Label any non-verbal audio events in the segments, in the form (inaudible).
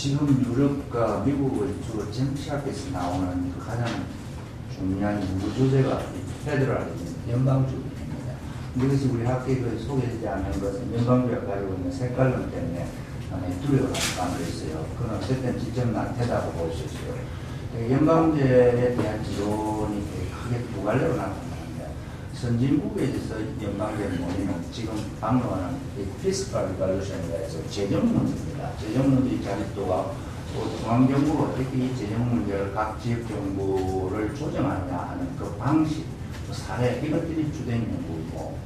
지금 유럽과 미국을 주로 정치학에서 나오는 가장 중요한 연구 주제가 페더럴리즘, 연방주의입니다. 이것이 우리 학교에 소개되지 않는 것은 연방주의가 가지고 있는 색깔론 때문에 두려워하는 감도 있어요. 그건 어쨌든 지적 낙태다고 볼 수 있어요. 연방제에 대한 지론이 크게 두 갈래로 나타납니다. 선진국에 있어서 연방제 모임은 지금 방문하는 피스칼 리발루션이라 해서 재정 문제입니다. 재정 문제의 자립도가 중앙정부가 어떻게 이 재정 문제를 각 지역 정부를 조정하느냐 하는 그 방식, 그 사례 이것들이 주된 연구이고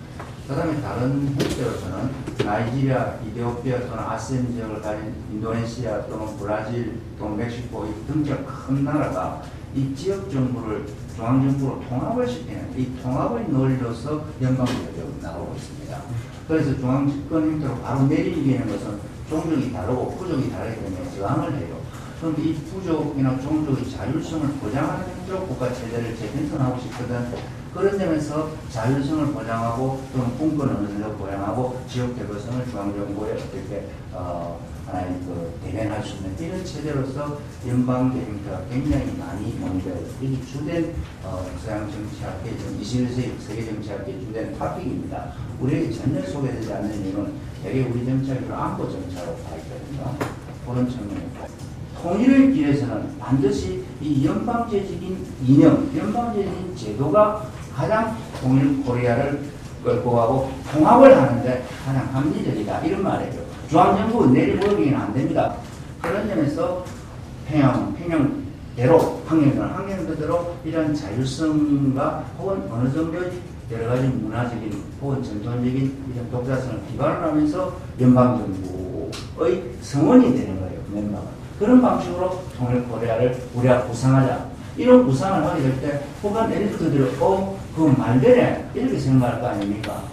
그 다음에 다른 형태로서는 나이지리아, 이디오피아 또는 아세안 지역을 가진 인도네시아 또는 브라질 또는 멕시코 등지역 큰 나라가 이 지역 정부를 중앙 정부로 통합을 시키는 이 통합의 논리로서 연방제도가 나오고 있습니다. 그래서 중앙 집권 형태로 바로 내리기에는 것은 종족이 다르고 부족이 다르기 때문에 저항을 해요. 그럼 이 부족이나 종족의 자율성을 보장하는 행정 국가 체제를 재편성하고 싶거든 그런 점에서 자율성을 보장하고 또는 분권 정도 보장하고 지역 대표성을 중앙정부에 어떻게 어, 그 대변할 수 있는 이런 체제로서 형태가 굉장히 많이 논의되어 이 주된 어, 서양 정치학계 21세기 세계 정치학계 주된 토픽입니다. 우리에게 전혀 소개되지 않는 이유는 대개 우리 정치학이 안보 정치로 가있거든요. 그런 측면이고 통일의 길에서는 반드시 이 연방제적인 이념, 연방제적인 제도가 가장 통일 코리아를 끌고 가고 통합을 하는데 가장 합리적이다. 이런 말이에요. 중앙정부 내리보기는 안 됩니다. 그런 점에서 평양, 평양대로, 항해는 항해대로 이런 자율성과 혹은 어느 정도의 여러 가지 문화적인 혹은 전통적인 이런 독자성을 기반을 하면서 연방정부의 성원이 되는 거예요. 멤버가. 그런 방식으로 통일 코리아를 우리가 구상하자. 이런 구상을 하게 될 때 후반 에리트들이 어, 그건 말되네. 이렇게 생각할 거 아닙니까?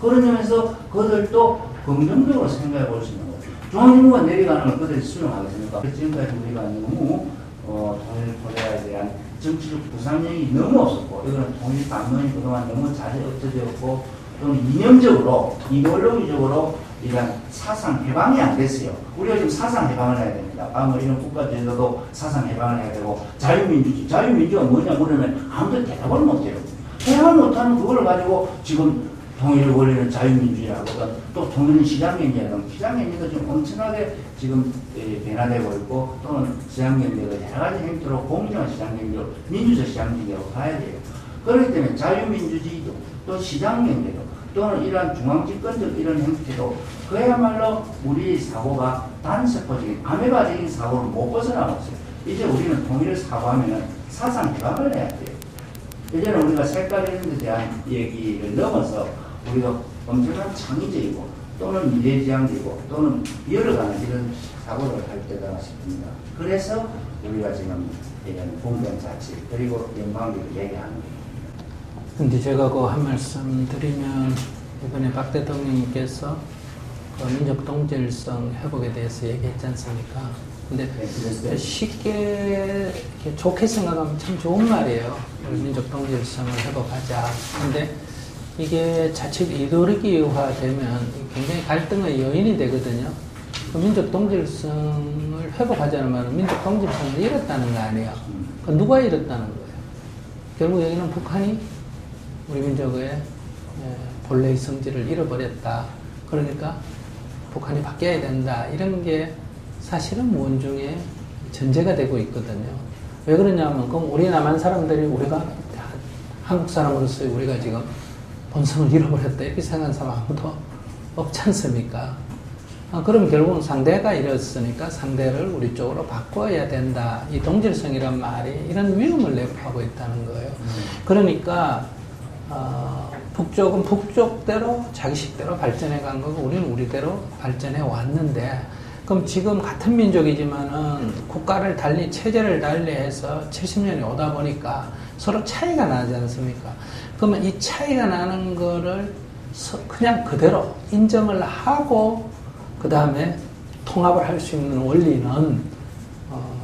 그런 점에서 그들도 긍정적으로 생각해 볼 수 있는 거죠. 중앙정부가 내려가는 걸 그들이 수용하겠습니까? 지금까지 우리가 너무 어, 통일 코리아에 대한 정치적 구상력이 너무 없었고 이거는 통일 반론이 그동안 너무 자주 엎어졌고 또는 이념적으로 이데올로기적으로 이런 사상 해방이 안 됐어요. 우리가 지금 사상 해방을 해야 됩니다. 아무 이런 국가 제도도 사상 해방을 해야 되고 자유민주주의. 자유민주가 뭐냐 물으면 아무도 대답을 못해요. 해야 못하는 그걸 가지고 지금 통일을 원리는 자유민주주의라거든 또 통일은 시장경제라고 시장경제도 지금 엄청나게 지금 변화되고 있고 또는 시장경제가 여러 가지 형태로 공정한 시장경제로 민주적 시장경제로 가야 돼요. 그렇기 때문에 자유민주주의도 또 시장경제도 또는 이러한 중앙집권적 이런 형태도 그야말로 우리 사고가 단세포적인 아메바적인 사고를 못 벗어나고 있어요. 이제 우리는 통일을 사고하면 사상 개방을 해야 돼요. 예전에 우리가 색깔 이런 데 대한 얘기를 넘어서 우리가 엄청난 창의적이고 또는 미래지향적이고 또는 열어가는 이런 사고를 할 때가 싶습니다. 그래서 우리가 지금 이런 공변 자치 그리고 영광을 얘기하는 거예요. 근데 제가 그 한 말씀 드리면 이번에 박 대통령님께서 그 민족 동질성 회복에 대해서 얘기했지 않습니까? 근데 네, 쉽게 좋게 생각하면 참 좋은 말이에요. 민족 동질성을 회복하자. 근데 이게 자칫 이도르기화 되면 굉장히 갈등의 요인이 되거든요. 그 민족 동질성을 회복하자는 말은 민족 동질성을 잃었다는 거 아니에요. 그 누가 잃었다는 거예요? 결국 여기는 북한이 우리 민족의 예, 본래의 성질을 잃어버렸다. 그러니까 북한이 바뀌어야 된다. 이런 게 사실은 원중에 전제가 되고 있거든요. 왜 그러냐면, 그럼 우리 남한 사람들이 우리가 한국 사람으로서 우리가 지금 본성을 잃어버렸다. 이렇게 생각하는 사람 아무도 없지 않습니까? 아, 그럼 결국은 상대가 이랬으니까 상대를 우리 쪽으로 바꿔야 된다. 이 동질성이란 말이 이런 위험을 내포하고 있다는 거예요. 음. 그러니까 어, 북쪽은 북쪽대로 자기식대로 발전해 간 거고 우리는 우리대로 발전해 왔는데 그럼 지금 같은 민족이지만은 국가를 달리 체제를 달리 해서 70년이 오다 보니까 서로 차이가 나지 않습니까? 그러면 이 차이가 나는 거를 그냥 그대로 인정을 하고 그 다음에 통합을 할 수 있는 원리는 어,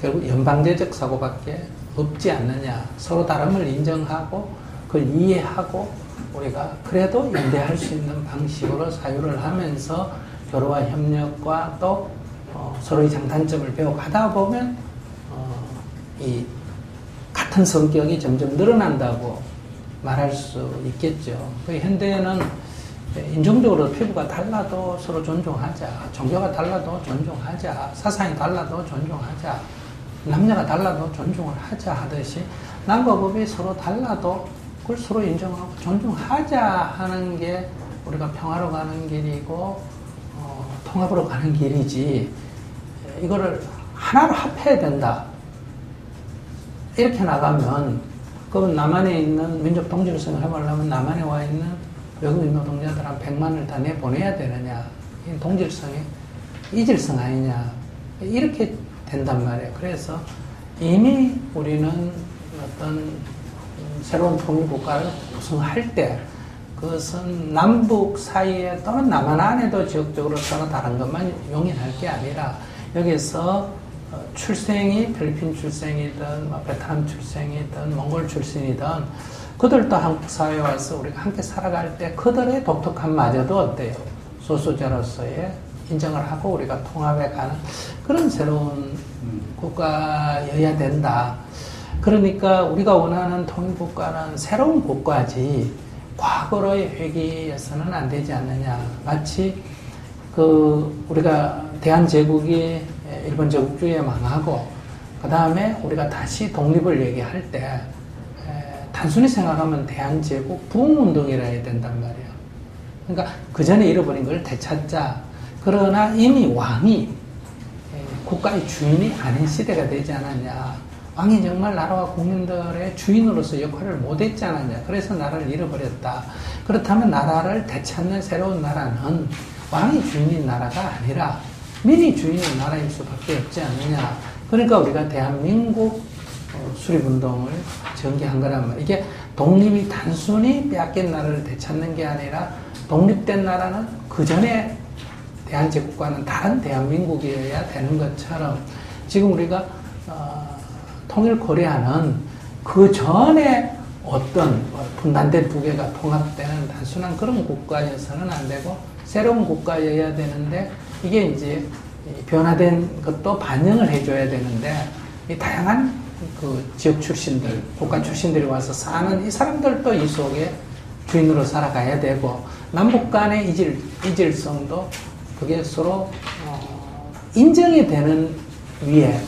결국 연방제적 사고밖에 없지 않느냐. 서로 다름을 인정하고 그걸 이해하고 우리가 그래도 연대할 수 있는 방식으로 사유를 하면서 교류와 협력과 또 어, 서로의 장단점을 배워가다 보면 어, 이 같은 성격이 점점 늘어난다고 말할 수 있겠죠. 그 현대에는 인종적으로 피부가 달라도 서로 존중하자. 종교가 달라도 존중하자. 사상이 달라도 존중하자. 남녀가 달라도 존중을 하자 하듯이 남과 법이 서로 달라도 그걸 서로 인정하고 존중하자 하는 게 우리가 평화로 가는 길이고 어, 통합으로 가는 길이지 이거를 하나로 합해야 된다. 이렇게 나가면 그럼 남한에 있는 민족 동질성을 해보려면 남한에 와 있는 외국인 노동자들 한 100만을 다 내보내야 되느냐. 이 동질성이 이질성 아니냐. 이렇게 된단 말이에요. 그래서 이미 우리는 어떤 새로운 통일국가를 구성할 때 그것은 남북 사이에 또는 남한 안에도 지역적으로 서로 다른 것만 용인할 게 아니라 여기서 어, 출생이 필리핀 출생이든 뭐 베트남 출생이든 몽골 출신이든 그들도 한국 사회에 와서 우리가 함께 살아갈 때 그들의 독특함마저도 어때요? 소수자로서의 인정을 하고 우리가 통합해 가는 그런 새로운 국가여야 된다. 그러니까 우리가 원하는 통일국가는 새로운 국가지 과거로의 회귀에서는 안 되지 않느냐. 마치 그 우리가 대한제국이 일본 제국주의에 망하고 그 다음에 우리가 다시 독립을 얘기할 때 단순히 생각하면 대한제국 부흥운동이라 해야 된단 말이에요. 그러니까 그 전에 잃어버린 걸 되찾자. 그러나 이미 왕이 국가의 주인이 아닌 시대가 되지 않았냐. 왕이 정말 나라와 국민들의 주인으로서 역할을 못했지 않았냐. 그래서 나라를 잃어버렸다. 그렇다면 나라를 되찾는 새로운 나라는 왕이 주인인 나라가 아니라 민이 주인인 나라일 수밖에 없지 않느냐. 그러니까 우리가 대한민국 어, 수립운동을 전개한 거란 말이에요. 이게 독립이 단순히 빼앗긴 나라를 되찾는 게 아니라 독립된 나라는 그 전에 대한제국과는 다른 대한민국이어야 되는 것처럼 지금 우리가 어, 통일 코리아는 그 전에 어떤 분단된 두 개가 통합되는 단순한 그런 국가여서는 안 되고 새로운 국가여야 되는데 이게 이제 변화된 것도 반영을 해줘야 되는데 이 다양한 그 지역 출신들, 국가 출신들이 와서 사는 이 사람들도 이 속에 주인으로 살아가야 되고 남북 간의 이질, 이질성도 그게 서로 어, 인정이 되는 위에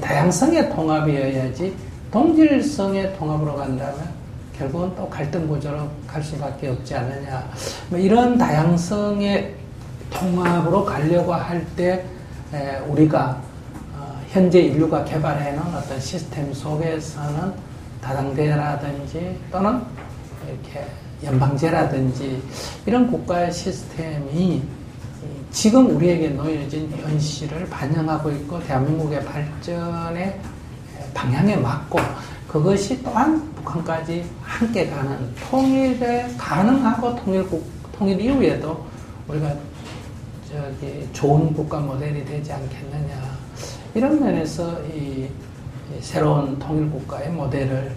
다양성의 통합이어야지 동질성의 통합으로 간다면 결국은 또 갈등 구조로 갈 수밖에 없지 않느냐. 뭐 이런 다양성의 통합으로 가려고 할 때 우리가 어, 현재 인류가 개발해놓은 어떤 시스템 속에서는 다당제라든지 또는 이렇게 연방제라든지 이런 국가의 시스템이 지금 우리에게 놓여진 현실을 반영하고 있고 대한민국의 발전의 방향에 맞고 그것이 또한 북한까지 함께 가는 통일에 가능하고 통일국 통일 이후에도 우리가 저기 좋은 국가 모델이 되지 않겠느냐 이런 면에서 이, 새로운 통일 국가의 모델을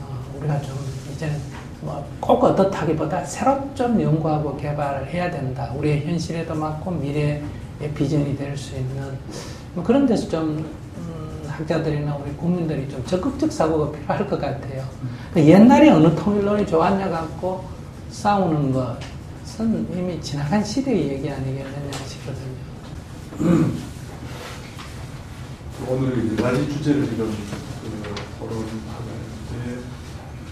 어, 우리가 좀 이제는 뭐꼭 어떻다기보다 새로 좀 연구하고 개발을 해야 된다. 우리의 현실에도 맞고 미래의 비전이 될 수 있는 뭐 그런 데서 좀 음, 학자들이나 우리 국민들이 좀 적극적 사고가 필요할 것 같아요. 그 옛날에 어느 통일론이 좋았냐 갖고 싸우는 것 은 이미 지나간 시대의 얘기 아니겠느냐 싶거든요. 오늘 여러 가지 주제를 지금 그 토론하고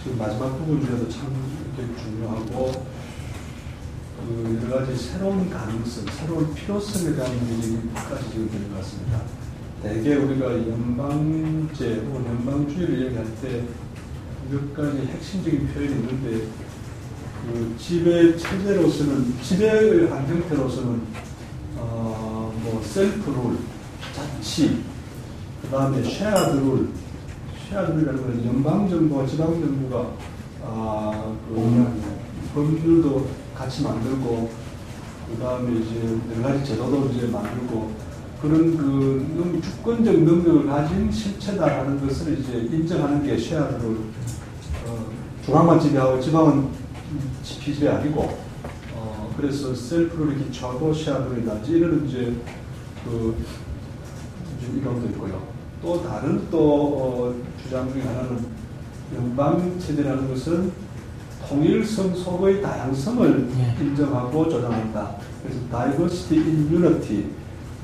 지금 마지막 부분 중에서 참 중요하고 그 여러 가지 새로운 가능성, 새로운 필요성에 대한 얘기까지 지금 되는 것 같습니다. 대개 우리가 연방제 혹은 연방주의를 얘기할 때 몇 가지 핵심적인 표현이 있는데 그 지배 체제로서는 지배의 한 형태로서는 어 뭐 셀프 룰, 자치, 그 다음에 쉐어드 룰, 쉐어드라는 건 연방정부와 지방정부가 아, 그 법률도 같이 만들고 그 다음에 이제 여러 가지 제도도 이제 만들고 그런 그 주권적 능력을 가진 실체다라는 것을 이제 인정하는 게 쉐어드를 어, 중앙만 지배하고 지방은 피지배 아니고 어, 그래서 셀프를 기초하고 쉐어드를 이런 이제 그 이제 이론도 있고요. 또 다른 또 어, 주장 중에 하나는 연방 체제라는 것은 통일성 속의 다양성을 예. 인정하고 조장한다. 그래서 diversity in unity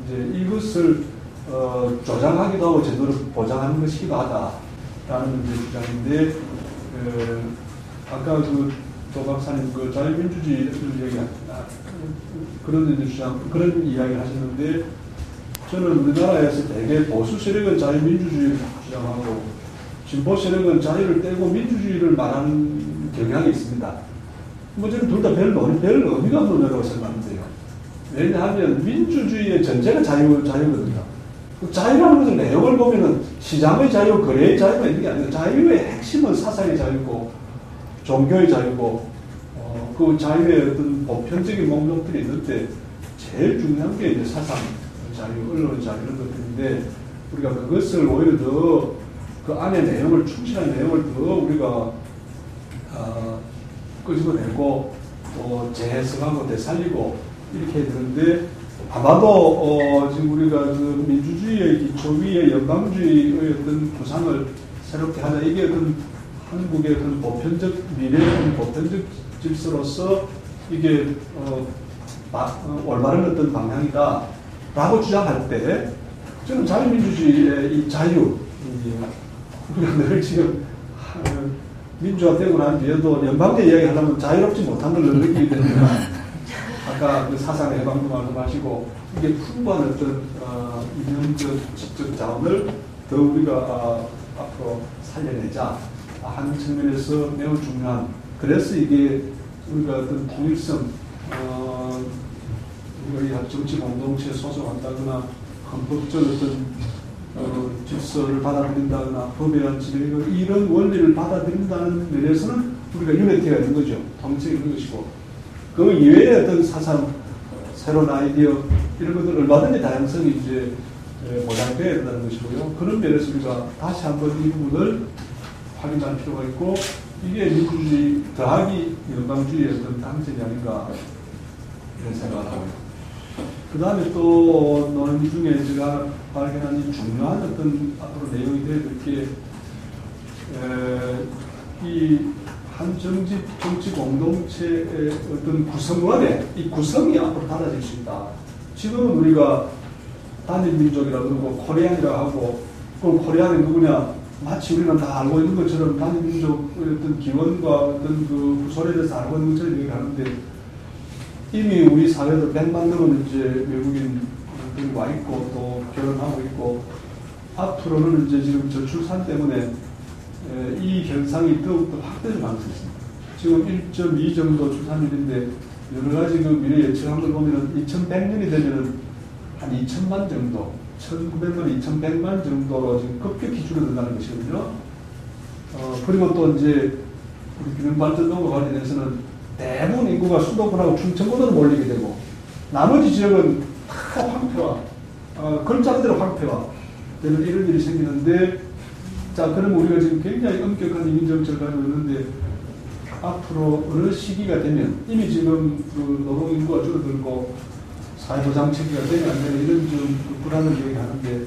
이제 이것을 어, 조장하기도 하고 제대로 보장하는 것이기도 하다라는 이제 주장인데 그, 아까 그 조 박사님 그 자유민주주의를 얘기 아, 그런 주장 그런 이야기를 하셨는데 저는 우리나라에서 대개 보수 세력은 자유민주주의를 주장하고 진보 세력은 자유를 떼고 민주주의를 말하는 경향이 있습니다. 뭐 저는 둘 다 별, 별 의미가 없는 거라고 생각하는데요. 왜냐하면 민주주의의 전제가 자유, 자유거든요. 그 자유라는 것은 내용을 보면은 시장의 자유, 거래의 자유가 있는 게 아니라 자유의 핵심은 사상의 자유고 종교의 자유고 어, 그 자유의 어떤 보편적인 목록들이 있는데 제일 중요한 게 이제 사상 자유, 언론 자유 이런 것들인데 우리가 그것을 오히려 더 그 안에 내용을 충실한 내용을 더 우리가 어, 끄집어내고 또 재해석하고 되살리고 이렇게 되는데 아마도 어, 지금 우리가 그 민주주의의 기초 위에 연방주의의 어떤 구상을 새롭게 하자 이게 어떤 한국의 어떤 보편적 미래의 보편적 질서로서 이게 어, 마, 어, 올바른 어떤 방향이다라고 주장할 때 저는 자유민주주의의 이 자유 이, 우리가 늘 지금 하- 민주화 되고 난 뒤에도 연방제 이야기 하려면 자유롭지 못한 걸 늘 느끼게 됩니다. (laughs) 아까 그 사상의 해방도 말씀하시고 이게 풍부한 어떤 어, 이념적 지적 자원을 더 우리가 어, 앞으로 살려내자 하는 측면에서 매우 중요한 그래서 이게 우리가 어떤 통일성 어, 우리가 이 정치 공동체에 소속한다거나 헌법적 어떤 어, 질서를 받아들인다거나 법에 의한 지배 이런 원리를 받아들인다는 면에서는 우리가 유니티가 있는 거죠. 통일성이 있는 것이고 그 이외의 어떤 사상, 새로운 아이디어 이런 것들 얼마든지 다양성이 이제 에, 보장돼야 된다는 것이고요. 그런 면에서 우리가 다시 한번 이 부분을 확인할 필요가 있고 이게 민주주의 더하기 연방주의의 어떤 당점이 아닌가 이런 생각을 하고요. 그 다음에 또 논의 중에 제가 발견한 이 중요한 어떤 앞으로 내용이 될게 이 한 정치 정치 공동체의 어떤 구성원의 이 구성이 앞으로 달라질 수 있다. 지금은 우리가 단일 민족이라 그러고 코리안이라 하고 그럼 코리안이 누구냐? 마치 우리는 다 알고 있는 것처럼 단일 민족의 어떤 기원과 어떤 그 구설에 대해서 알고 있는 것처럼 얘기하는데 이미 우리 사회도 100만 명은 이제 외국인들이 와 있고 또 결혼하고 있고 앞으로는 이제 지금 저출산 때문에 에, 이 현상이 더욱더 확대될 가능성이 있습니다. 지금 1.2 정도 출산율인데 여러 가지 그 미래 예측한 걸 보면은 2100년이 되면은 한 2천만 정도, 1900만, 2100만 정도로 지금 급격히 줄어든다는 것이거든요. 어, 그리고 또 이제 우리 균형발전동과 관련해서는 대부분 인구가 수도권하고 충청권으로 몰리게 되고 나머지 지역은 다 황폐화, 어, 글자 그대로 황폐화 되는 이런 일이 생기는데 자 그럼 우리가 지금 굉장히 엄격한 이민 정책을 가지고 있는데 앞으로 어느 시기가 되면 이미 지금 그 노동 인구가 줄어들고 사회보장 체계가 되면 안 되는 이런 좀 불안을 얘기하는데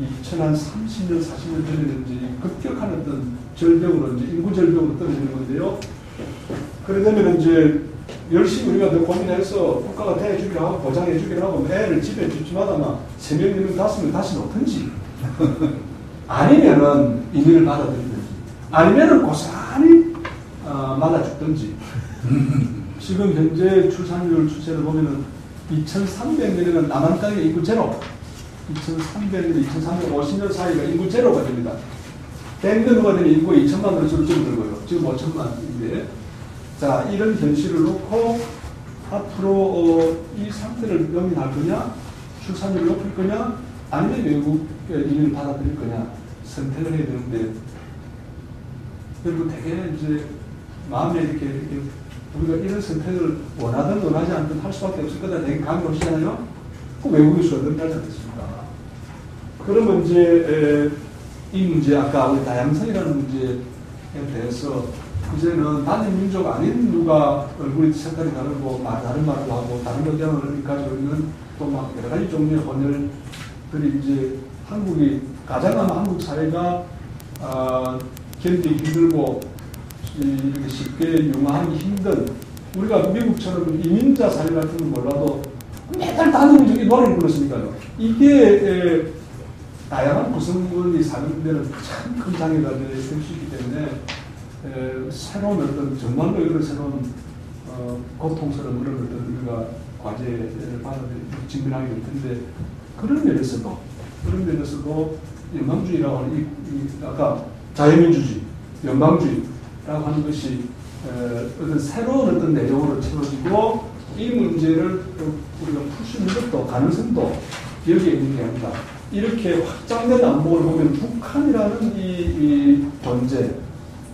2030년, 40년 전에는 이제 급격한 어떤 절벽으로 이제 인구 절벽으로 떨어지는 건데요. 그러려면 이제 열심히 우리가 더 고민해서 국가가 대해주기로 하고 보장해주기로 하고 애를 집에 집집마다 세 명, 네 명, 다섯 명 다시 놓든지 (laughs) 아니면은 이민을 받아들이든지 아니면은 고스란히 어, 맞아 죽든지 (laughs) 지금 현재 출산율 추세를 보면은 2300년에는 남한 땅의 인구 제로 2300년, 2350년 사이가 인구 제로가 됩니다. 100년 후가 되면 인구가 2천만으로 줄어들고요. 지금 5천만인데 자, 이런 현실을 놓고 앞으로 어, 이 상태를 영위할 거냐, 출산율을 높일 거냐, 아니면 외국의 이민을 받아들일 거냐 선택을 해야 되는데 그리고 되게 이제 마음에 이렇게, 이렇게 우리가 이런 선택을 원하든 원하지 않든 할 수밖에 없을 거다 되게 감이 오시잖아요. 그 외국의 수가 늘어나지 않겠습니까? 그러면 이제 에, 이 문제 아까 우리 다양성이라는 문제에 대해서 이제는 단일 민족 아닌 누가 얼굴이 색깔이 다르고 말 다른 말을 하고 다른 의견을 가지고 있는 또 막 여러 가지 종류의 헌혈들이 이제 한국이 가장 한국 사회가 아, 견디기 힘들고 이- 이렇게 쉽게 융화하기 힘든 우리가 미국처럼 이민자 사회 같은 건 몰라도 매달 다른 저기 노래를 불렀으니까요. 이게 에, 다양한 구성원이 사는 데는 참큰 장애가 될 수 있기 때문에 에, 새로운 어떤 정말로 이런 새로운 어, 고통스러운 그런 어떤 우리가 과제를 받아들이고 직면하게 될 텐데 그런 면에서도 그런 면에서도 연방주의라고 하는 이, 이 아까 자유민주주의, 연방주의 라고 하는 것이 에, 어떤 새로운 어떤 내용으로 채워지고 이 문제를 또 우리가 풀 수 있는 것도 가능성도 여기에 있는 게 아니다. 이렇게 확장된 안목을 보면 북한이라는 이, 이 존재,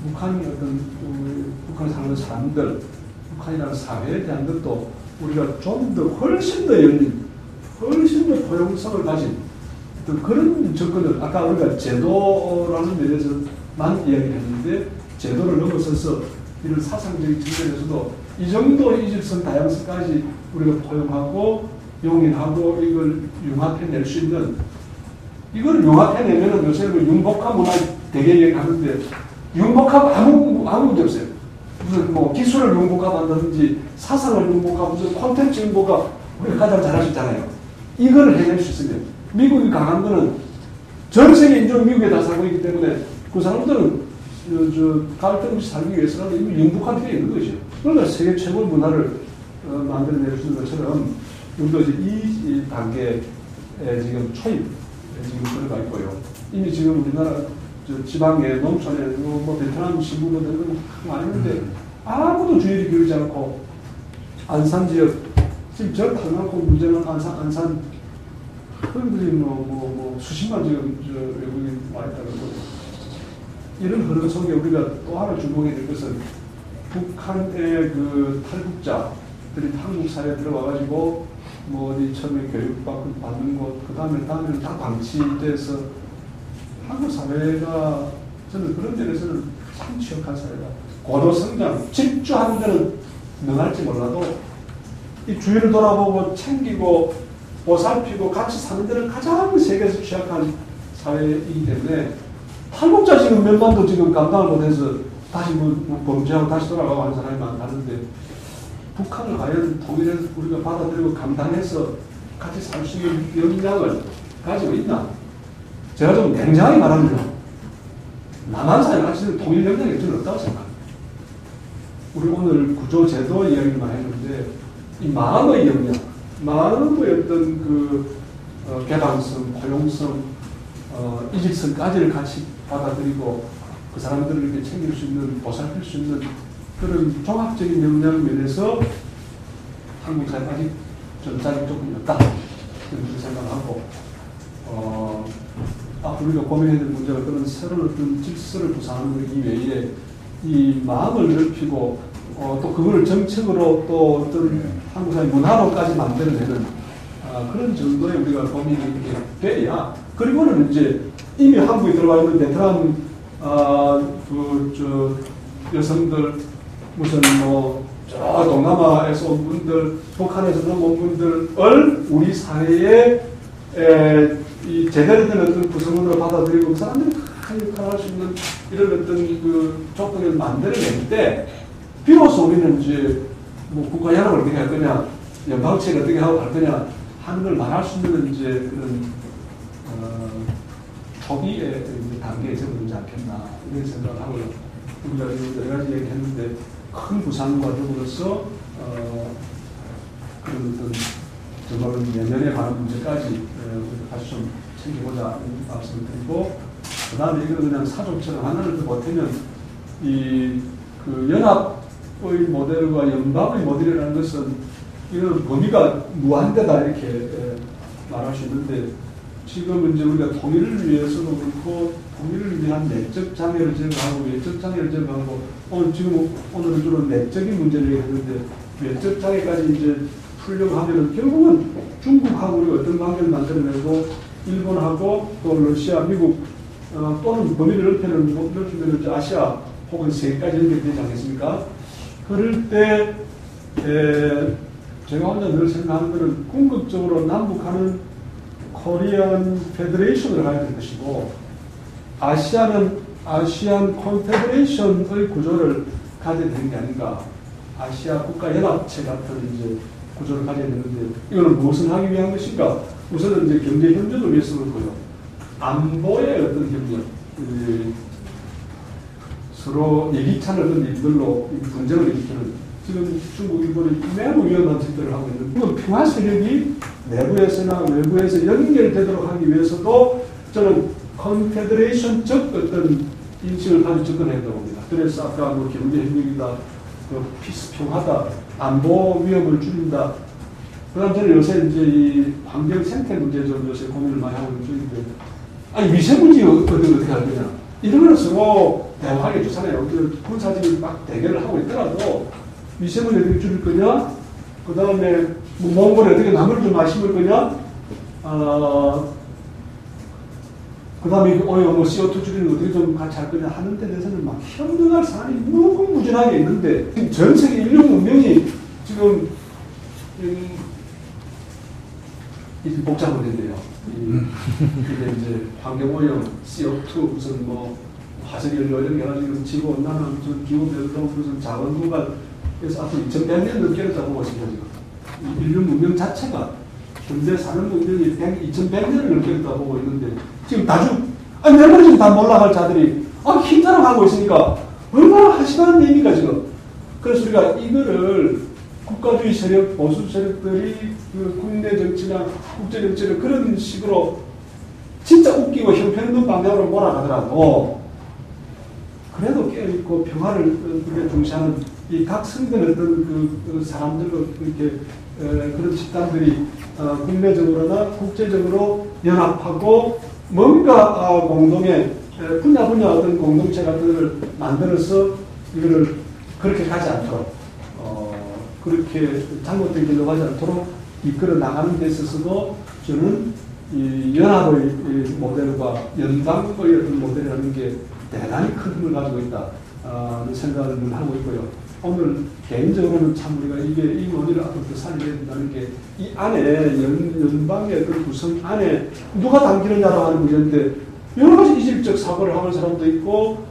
북한이 어떤 그 북한에 사는 사람들, 북한이라는 사회에 대한 것도 우리가 좀 더 훨씬 더 열린, 훨씬 더 포용성을 가진 그런 접근을 아까 우리가 제도라는 면에서만 이야기를 했는데 제도를 넘어서서 이런 사상적인 측면에서도 이 정도 이질성 다양성까지 우리가 포용하고 용인하고 이걸 융합해낼 수 있는 이걸 융합해내면은 요새 그 융복합 문화 되게 얘기하는데 융복합 아무 아무 문제 없어요. 무슨 뭐 기술을 융복합한다든지 사상을 융복합 무슨 콘텐츠 융복합 우리가 가장 잘할 수 있잖아요. 이걸 해낼 수 있으면 미국이 강한 거는 전 세계 인종 미국에 다 살고 있기 때문에 그 사람들은 저, 저 갈등 없이 살기 위해서는 이미 융복한 필요 있는 거죠. 그러니까 세계 최고의 문화를 어, 만들어낼 수 있는 것처럼 우리도 이제 이, 이 단계에 지금 초입 지금 들어가 있고요. 이미 지금 우리나라 저 지방에 농촌에 뭐, 뭐 베트남 신부분들 많이 있는데 아무도 주의를 기울이지 않고 안산 지역 지금 저 당나고 문제는 안산 안산 그분들이 뭐, 뭐, 뭐 수십만 지금 저 외국인 와 있다는 거고 이런 흐름 속에 우리가 또 하나 주목해야 될 것은 북한의 그 탈북자들이 한국 사회에 들어와가지고 뭐 어디 처음에 교육받고 받는 곳, 그 다음에 다음에는 다 방치돼서 한국 사회가 저는 그런 면에서는 참 취약한 사회다. 고도 성장, 집주하는 데는 능할지 몰라도 이 주위를 돌아보고 챙기고 보살피고 같이 사는 데는 가장 세계에서 취약한 사회이기 때문에 탈북자 지금 몇만도 지금 감당을 못해서 다시 뭐, 뭐 범죄하고 다시 돌아가고 하는 사람이 많다는데 북한을 과연 통일해서 우리가 받아들이고 감당해서 같이 살 수 있는 역량을 가지고 있나? 제가 좀 냉정하게 말합니다. 남한 사회가 가지고 있는 통일 역량이 저는 없다고 생각합니다. 우리 오늘 구조 제도 이야기만 했는데 이 마음의 역량, 마음의 어떤 그 어, 개방성, 포용성, 어, 이질성까지를 같이 받아들이고 그 사람들을 이렇게 챙길 수 있는, 보살필 수 있는 그런 종합적인 역량 면에서 한국 사회 아직 전자력 조금 없다. 그렇게 생각하고, 어, 앞으로 우리가 고민해야 될 문제가 그런 새로운 어떤 질서를 구상하는 것 이외에 이 마음을 넓히고, 어, 또 그걸 정책으로 또 어떤 네. 한국 사회 문화로까지 만들어내는 아, 그런 정도의 우리가 고민이 이렇게 돼야 그리고는 이제 이미 한국에 들어와 있는 베트남 아, 그, 저, 여성들 무슨 뭐 저 동남아에서 온 분들 북한에서 온 분들을 우리 사회에 에, 이 제대로 된 어떤 구성원으로 받아들이고 그 사람들이 큰 역할을 할수 있는 이런 어떤 그 조건을 만들어낼 때 비로소 우리는 이제 뭐 국가 연합을 어떻게 할 거냐 연방체를 어떻게 하고 갈 거냐 하는 걸 말할 수 있는 이제 그런 어, 초기의 이제 단계에 접어들지 않겠나 이런 생각을 하고 우리가 여러 가지 얘기했는데 큰 부상과 더불어서 어, 그런 어떤 정말로 내년에 관한 문제까지 에, 우리가 다시 좀 챙겨보자 말씀을 드리고 그 다음에 이거는 그냥 사족처럼 하나를 더 보태면 이 그 연합의 모델과 연방의 모델이라는 것은 이런 범위가 무한대다 이렇게 에, 말할 수 있는데 지금 이제 우리가 통일을 위해서도 그렇고 통일을 위한 내적 장애를 제거하고 외적 장애를 제거하고 오늘 지금 오늘은 주로 내적인 문제를 얘기했는데 외적 장애까지 이제 풀려고 하면은 결국은 중국하고 우리가 어떤 관계를 만들어내고 일본하고 또 러시아, 미국 어, 또는 범위를 넓히는 넓히면 아시아 혹은 세계까지 연결되지 않겠습니까? 그럴 때 에, 제가 혼자 늘 생각하는 것은 궁극적으로 남북한은 코리안 페더레이션으로 가야 될 것이고 아시아는 아시안 컨페더레이션의 구조를 가져야 되는 게 아닌가. 아시아 국가 연합체 같은 이제 구조를 가져야 되는데 이거는 무엇을 하기 위한 것인가? 우선은 이제 경제 협력을 위해서 그렇고요. 안보의 어떤 협력, 이 서로 않은 어떤 일들로 이 분쟁을 일으키는 지금 중국, 일본이 매우 위험한 짓들을 하고 있는 이건 평화 세력이 내부에서나 외부에서 연결되도록 하기 위해서도 저는 컨페더레이션적 어떤 인식을 가지고 접근해야 된다고 봅니다. 그래서 아까 뭐 경제 협력이다, 그 피스 평화다, 안보 위험을 줄인다. 그 다음 저는 요새 이제 이 환경 생태 문제 좀 요새 고민을 많이 하고 있는 중인데, 아니 미세먼지 어떻게 어떻게 할 거냐? 이런 거는 서로 대화하게 좋잖아요. 그 군사적인 막 대결을 하고 있더라도 미세먼지 어떻게 줄일 거냐? 그 다음에 뭐 몽골에 어떻게 나무를 좀 심을 거냐? 어, 그 다음에 오히려 뭐 CO2 줄이는 거 어떻게 좀 같이 할 거냐 하는 데 대해서는 막 협력할 사안이 너무 무진하게 있는데 전 세계 인류 문명이 지금 이, 이 복잡한 문제인데요. 이, 이게 이제 환경오염, CO2 무슨 뭐 화석연료 이런 게 가지고 온난화 기후변동 무슨 자원구가 그래서 앞으로 2100년 넘게겠다고 보고 있습니다 지금. 이 인류 문명 자체가 현재 사는 문명이 100, 2100년을 넘겠다고 보고 있는데 지금 다중 아니 내가 지금 다 몰라갈 자들이 아 힘들어가고 있으니까 얼마나 한심한 얘기입니까 지금 그래서 우리가 이거를 국가주의 세력 보수 세력들이 그 국내 정치나 국제 정치를 그런 식으로 진짜 웃기고 형편없는 방향으로 몰아가더라도 그래도 깨어있고 평화를 중시하는 이 각 성별 어떤 그, 그 사람들로 이렇게 에, 그런 집단들이 어, 국내적으로나 국제적으로 연합하고 뭔가 어, 공동의 에, 분야 분야 어떤 공동체 같은 걸 만들어서 이거를 그렇게 가지 않도록 어, 그렇게 잘못된 길로 가지 않도록 이끌어 나가는 데 있어서도 저는 이 연합의 이 모델과 연방의 어떤 모델이라는 게 대단히 큰 힘을 가지고 있다. 아, 생각을 늘 하고 있고요. 오늘 개인적으로는 참 우리가 이게 이 논의를 앞으로 더 살려야 된다는 게 이 안에 연, 연방의 그 구성 안에 누가 당기느냐라고 하는 문제인데 여러 가지 이질적 사고를 하는 사람도 있고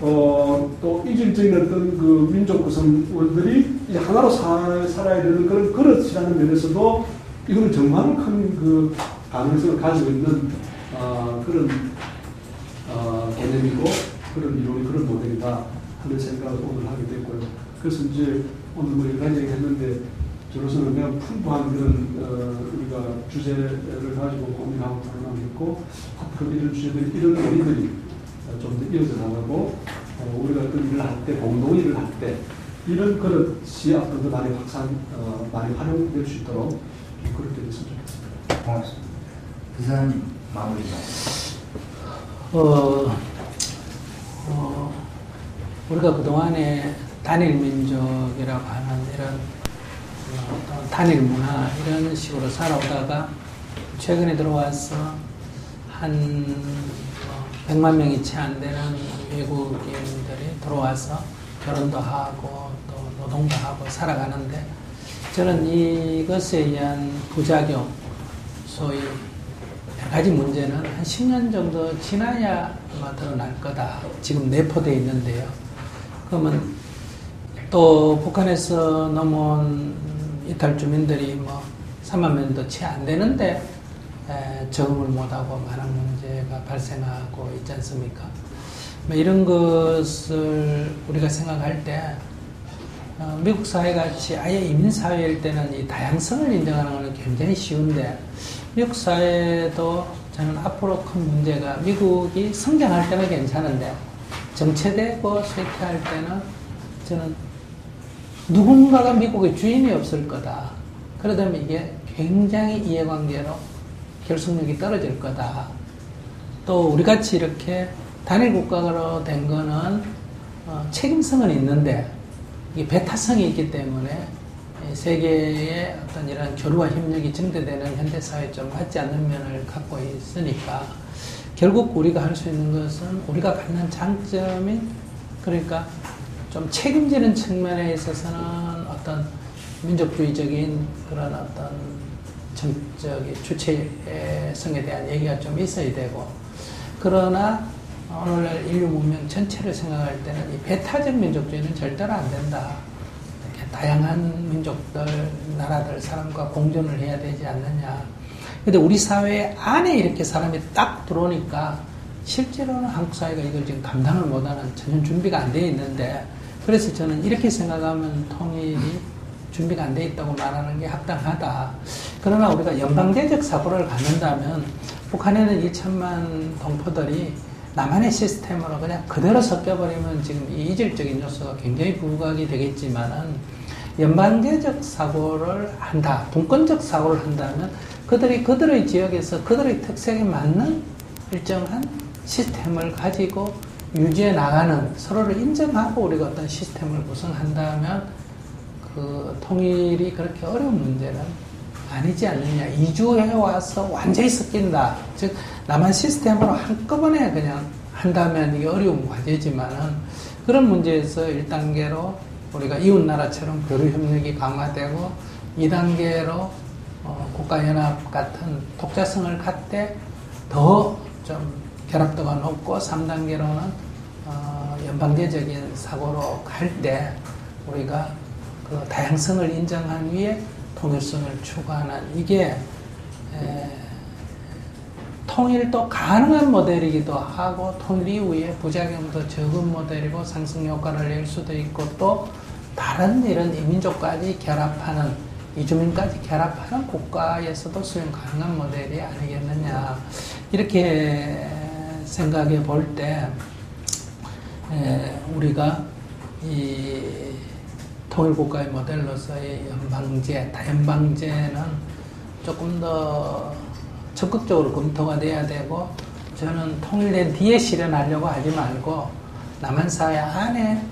어, 또 이질적인 어떤 그 민족 구성원들이 이제 하나로 사, 살아야 되는 그런 그릇이라는 면에서도 이거는 정말 큰 그 가능성을 가지고 있는 어, 그런 어, 개념이고 그런 이론이 그런 모델이다 하는 생각을 오늘 하게 됐고요. 그래서 이제 오늘 뭐 여러 가지 얘기했는데 저로서는 매우 풍부한 그런 어, 우리가 주제를 가지고 고민하고 토론하고 있고 앞으로 이런 주제들이 이런 논의들이 좀 더 이어져 나가고 어, 우리가 어떤 일을 할 때 공동 일을 할 때 이런 그릇이 앞으로 더 많이 확산 어, 많이 활용될 수 있도록 좀 그렇게 됐으면 좋겠습니다. 고맙습니다. 부사님 마무리. 어, 어, 우리가 그동안에 단일 민족이라고 하는 이런 어, 단일 문화 이런 식으로 살아오다가 최근에 들어와서 한 어, 100만 명이 채 안 되는 외국인들이 들어와서 결혼도 하고 또 노동도 하고 살아가는데 저는 이것에 의한 부작용, 소위 여러 가지 문제는 한 10년 정도 지나야 드러날 거다. 지금 내포되어 있는데요. 그러면 또 북한에서 넘어온 이탈 주민들이 뭐 3만 명도 채 안 되는데 에, 적응을 못하고 많은 문제가 발생하고 있지 않습니까? 뭐 이런 것을 우리가 생각할 때 어, 미국 사회 같이 아예 이민 사회일 때는 이 다양성을 인정하는 것은 굉장히 쉬운데 미국 사회도 저는 앞으로 큰 문제가 미국이 성장할 때는 괜찮은데 정체되고 쇠퇴할 때는 저는 누군가가 미국의 주인이 없을 거다. 그러다면 이게 굉장히 이해관계로 결속력이 떨어질 거다. 또 우리 같이 이렇게 단일 국가로 된 거는 어, 책임성은 있는데 이게 배타성이 있기 때문에 세계의 어떤 이런 교류와 협력이 증대되는 현대 사회에 좀 맞지 않는 면을 갖고 있으니까 결국 우리가 할 수 있는 것은 우리가 갖는 장점인 그러니까 좀 책임지는 측면에 있어서는 어떤 민족주의적인 그런 어떤 정적인 주체성에 대한 얘기가 좀 있어야 되고 그러나 오늘날 인류 문명 전체를 생각할 때는 이 배타적 민족주의는 절대로 안 된다. 이렇게 다양한 민족들, 나라들, 사람과 공존을 해야 되지 않느냐. 근데 우리 사회 안에 이렇게 사람이 딱 들어오니까 실제로는 한국 사회가 이걸 지금 감당을 못하는 전혀 준비가 안 돼 있는데 그래서 저는 이렇게 생각하면 통일이 준비가 안 돼 있다고 말하는 게 합당하다. 그러나 우리가 연방제적 사고를 갖는다면 북한에는 2천만 동포들이 남한의 시스템으로 그냥 그대로 섞여버리면 지금 이 이질적인 요소가 굉장히 부각이 되겠지만은 연방제적 사고를 한다, 분권적 사고를 한다면 그들이 그들의 지역에서 그들의 특색에 맞는 일정한 시스템을 가지고 유지해 나가는 서로를 인정하고 우리가 어떤 시스템을 구성한다면 그 통일이 그렇게 어려운 문제는 아니지 않느냐. 이주해 와서 완전히 섞인다. 즉, 남한 시스템으로 한꺼번에 그냥 한다면 이게 어려운 과제지만은 그런 문제에서 1단계로 우리가 이웃 나라처럼 교류 협력이 강화되고 2단계로 어, 국가연합 같은 독자성을 갖되 더좀 결합도가 높고 3단계로는 어, 연방제적인 사고로 갈때 우리가 그 다양성을 인정한 위에 통일성을 추구하는 이게 에, 통일도 가능한 모델이기도 하고 통일 이후에 부작용도 적은 모델이고 상승 효과를 낼 수도 있고 또 다른 이런 이민족까지 결합하는 이주민까지 결합하는 국가에서도 수용 가능한 모델이 아니겠느냐. 이렇게 생각해 볼 때 우리가 이 통일국가의 모델로서의 연방제, 다연방제는 조금 더 적극적으로 검토가 돼야 되고 저는 통일된 뒤에 실현하려고 하지 말고 남한 사회 안에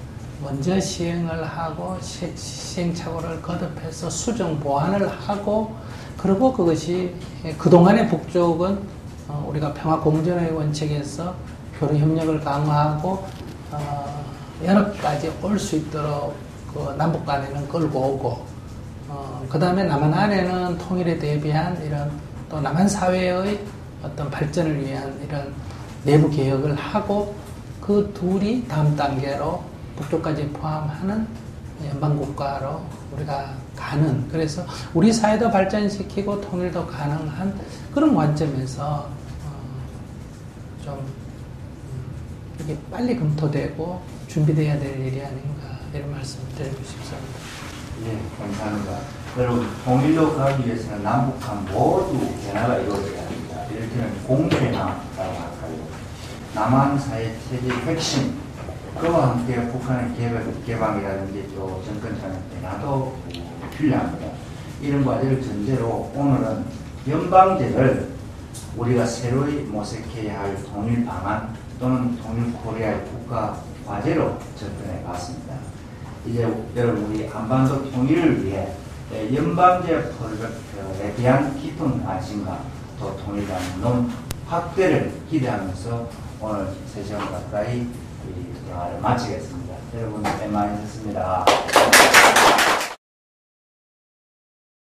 먼저 시행을 하고 시, 시행착오를 거듭해서 수정 보완을 하고 그리고 그것이 그동안의 북쪽은 어, 우리가 평화 공존의 원칙에서 교류 협력을 강화하고 어, 연합까지 올 수 있도록 그 남북 간에는 끌고 오고 어, 그 다음에 남한 안에는 통일에 대비한 이런 또 남한 사회의 어떤 발전을 위한 이런 내부 개혁을 하고 그 둘이 다음 단계로 북쪽까지 포함하는 연방국가로 우리가 가는 그래서 우리 사회도 발전시키고 통일도 가능한 그런 관점에서 어, 좀 음, 이게 빨리 검토되고 준비돼야 될 일이 아닌가 이런 말씀을 드리고 싶습니다. 예, 감사합니다. 여러분, 통일로 가기 위해서는 남북한 모두 변화가 이루어져야 합니다. 이를테면 공존이라고 할까요? 남한 사회 체제 핵심, 그와 함께 북한의 개방, 개방이라든지 또 정권 차의 변화도 필요합니다. 이런 과제를 전제로 오늘은 연방제를 우리가 새로이 모색해야 할 통일 방안 또는 통일 코리아의 국가 과제로 접근해 봤습니다. 이제 여러분 우리 한반도 통일을 위해 연방제 프로젝트에 대한 깊은 관심과 또 통일 방론 확대를 기대하면서 오늘 3시간 가까이 이 대화를 마치겠습니다. 여러분, 고생 많으셨습니다.